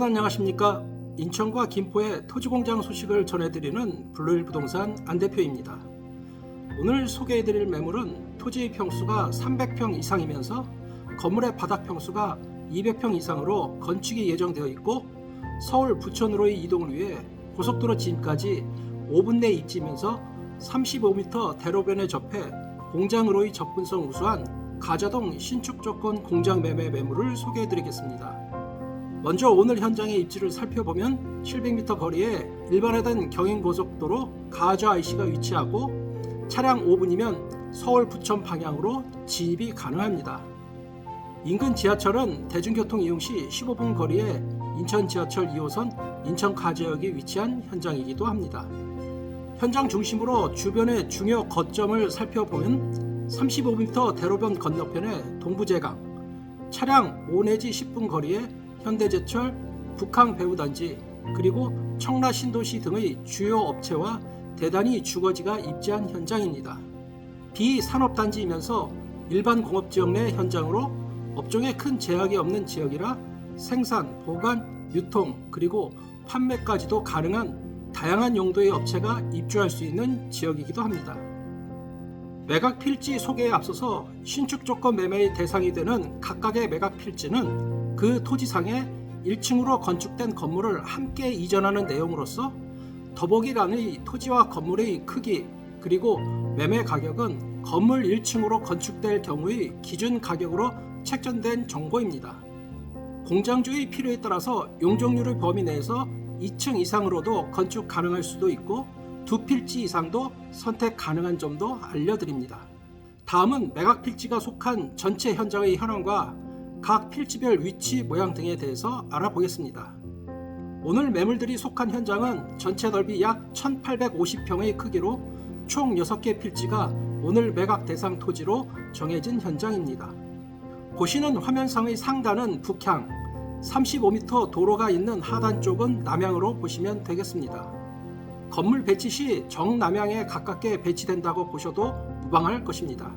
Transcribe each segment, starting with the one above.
여러분 안녕하십니까? 인천과 김포의 토지공장 소식을 전해드리는 블루일 부동산 안 대표입니다. 오늘 소개해드릴 매물은 토지 평수가 300평 이상이면서 건물의 바닥 평수가 200평 이상으로 건축이 예정되어 있고 서울 부천으로의 이동을 위해 고속도로 진입까지 5분 내 입지면서 35m 대로변에 접해 공장으로의 접근성 우수한 가자동 신축 조건 공장 매매 매물을 소개해드리겠습니다. 먼저 오늘 현장의 입지를 살펴보면 700m 거리에 일반화된 경인고속도로 가저 IC가 위치하고 차량 5분이면 서울 부천 방향으로 진입이 가능합니다. 인근 지하철은 대중교통 이용 시 15분 거리에 인천 지하철 2호선 인천 가저역이 위치한 현장이기도 합니다. 현장 중심으로 주변의 중요 거점을 살펴보면 35m 대로변 건너편에 동부제강, 차량 5 내지 10분 거리에 현대제철, 북항배우단지, 그리고 청라 신도시 등의 주요 업체와 대단히 주거지가 입지한 현장입니다. 비산업단지이면서 일반 공업지역 내 현장으로 업종에 큰 제약이 없는 지역이라 생산, 보관, 유통, 그리고 판매까지도 가능한 다양한 용도의 업체가 입주할 수 있는 지역이기도 합니다. 매각 필지 소개에 앞서서 신축 조건 매매의 대상이 되는 각각의 매각 필지는 그 토지상에 1층으로 건축된 건물을 함께 이전하는 내용으로서 더보기란의 토지와 건물의 크기 그리고 매매 가격은 건물 1층으로 건축될 경우의 기준 가격으로 책정된 정보입니다. 공장주의 필요에 따라서 용적률의 범위 내에서 2층 이상으로도 건축 가능할 수도 있고 두 필지 이상도 선택 가능한 점도 알려드립니다. 다음은 매각 필지가 속한 전체 현장의 현황과 각 필지별 위치 모양 등에 대해서 알아보겠습니다. 오늘 매물들이 속한 현장은 전체 넓이 약 1850평의 크기로 총 6개 필지가 오늘 매각 대상 토지로 정해진 현장입니다. 보시는 화면상의 상단은 북향, 35m 도로가 있는 하단 쪽은 남향으로 보시면 되겠습니다. 건물 배치 시 정남향에 가깝게 배치된다고 보셔도 무방할 것입니다.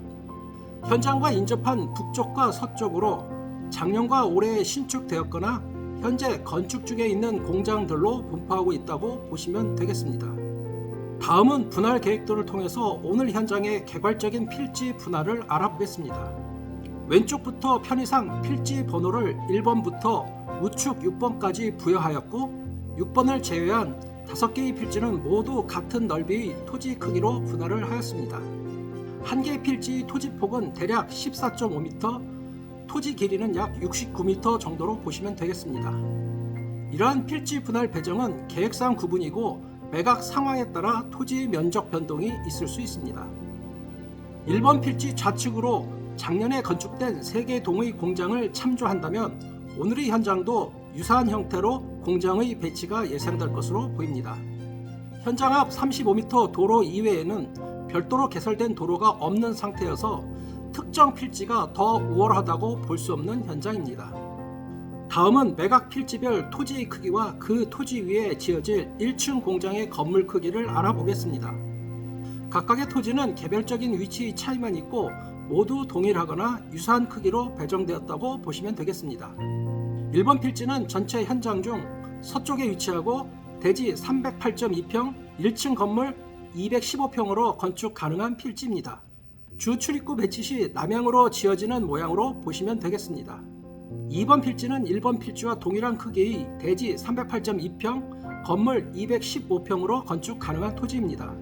현장과 인접한 북쪽과 서쪽으로 작년과 올해 신축되었거나 현재 건축 중에 있는 공장들로 분포하고 있다고 보시면 되겠습니다. 다음은 분할 계획도를 통해서 오늘 현장의 개괄적인 필지 분할을 알아보겠습니다. 왼쪽부터 편의상 필지 번호를 1번부터 우측 6번까지 부여하였고 6번을 제외한 5개의 필지는 모두 같은 넓이의 토지 크기로 분할을 하였습니다. 한 개의 필지 토지 폭은 대략 14.5m, 토지 길이는 약 69m 정도로 보시면 되겠습니다. 이러한 필지 분할 배정은 계획상 구분이고 매각 상황에 따라 토지 면적 변동이 있을 수 있습니다. 1번 필지 좌측으로 작년에 건축된 3개 동의 공장을 참조한다면 오늘의 현장도 유사한 형태로 공장의 배치가 예상될 것으로 보입니다. 현장 앞 35m 도로 이외에는 별도로 개설된 도로가 없는 상태여서 특정 필지가 더 우월하다고 볼 수 없는 현장입니다. 다음은 매각 필지별 토지의 크기와 그 토지 위에 지어질 1층 공장의 건물 크기를 알아보겠습니다. 각각의 토지는 개별적인 위치 차이만 있고 모두 동일하거나 유사한 크기로 배정되었다고 보시면 되겠습니다. 1번 필지는 전체 현장 중 서쪽에 위치하고 대지 308.2평 1층 건물 215평으로 건축 가능한 필지입니다. 주 출입구 배치 시 남향으로 지어지는 모양으로 보시면 되겠습니다. 2번 필지는 1번 필지와 동일한 크기의 대지 308.2평 건물 215평으로 건축 가능한 토지입니다.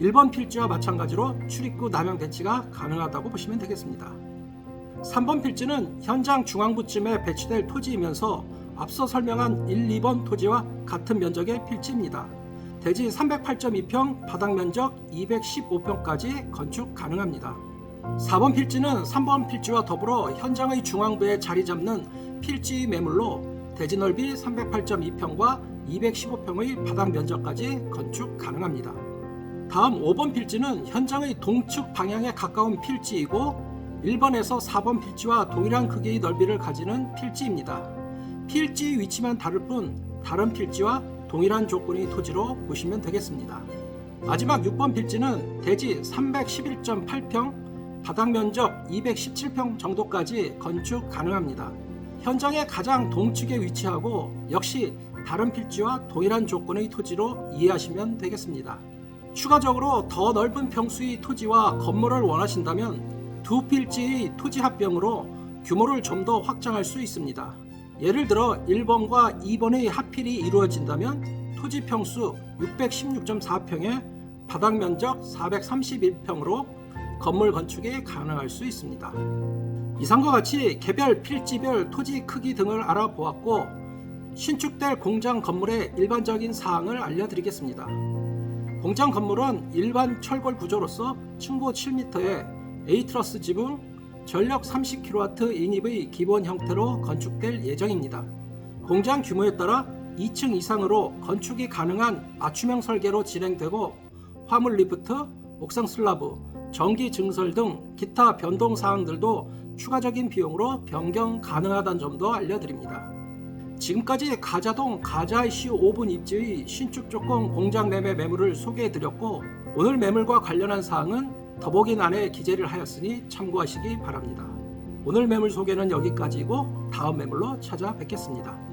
1번 필지와 마찬가지로 출입구 남향 배치가 가능하다고 보시면 되겠습니다. 3번 필지는 현장 중앙부쯤에 배치될 토지이면서 앞서 설명한 1, 2번 토지와 같은 면적의 필지입니다. 대지 308.2평, 바닥 면적 215평까지 건축 가능합니다. 4번 필지는 3번 필지와 더불어 현장의 중앙부에 자리 잡는 필지 매물로 대지 넓이 308.2평과 215평의 바닥 면적까지 건축 가능합니다. 다음 5번 필지는 현장의 동측 방향에 가까운 필지이고 1번에서 4번 필지와 동일한 크기의 넓이를 가지는 필지입니다. 필지 위치만 다를 뿐 다른 필지와 동일한 조건의 토지로 보시면 되겠습니다. 마지막 6번 필지는 대지 311.8평, 바닥 면적 217평 정도까지 건축 가능합니다. 현장의 가장 동측에 위치하고 역시 다른 필지와 동일한 조건의 토지로 이해하시면 되겠습니다. 추가적으로 더 넓은 평수의 토지와 건물을 원하신다면 두 필지의 토지 합병으로 규모를 좀 더 확장할 수 있습니다. 예를 들어 1번과 2번의 합필이 이루어진다면 토지 평수 616.4평에 바닥 면적 431평으로 건물 건축이 가능할 수 있습니다. 이상과 같이 개별 필지별 토지 크기 등을 알아보았고 신축될 공장 건물의 일반적인 사항을 알려드리겠습니다. 공장 건물은 일반 철골 구조로서 층고 7m에 A트러스 지붕, 전력 30kW 인입의 기본 형태로 건축될 예정입니다. 공장 규모에 따라 2층 이상으로 건축이 가능한 맞춤형 설계로 진행되고 화물 리프트, 옥상 슬라브, 전기 증설 등 기타 변동 사항들도 추가적인 비용으로 변경 가능하다는 점도 알려드립니다. 지금까지 가자동 가자 ICU 5분 입지의 신축 조건 공장 매매 매물을 소개해드렸고 오늘 매물과 관련한 사항은 더보기란에 기재를 하였으니 참고하시기 바랍니다. 오늘 매물 소개는 여기까지고 다음 매물로 찾아뵙겠습니다.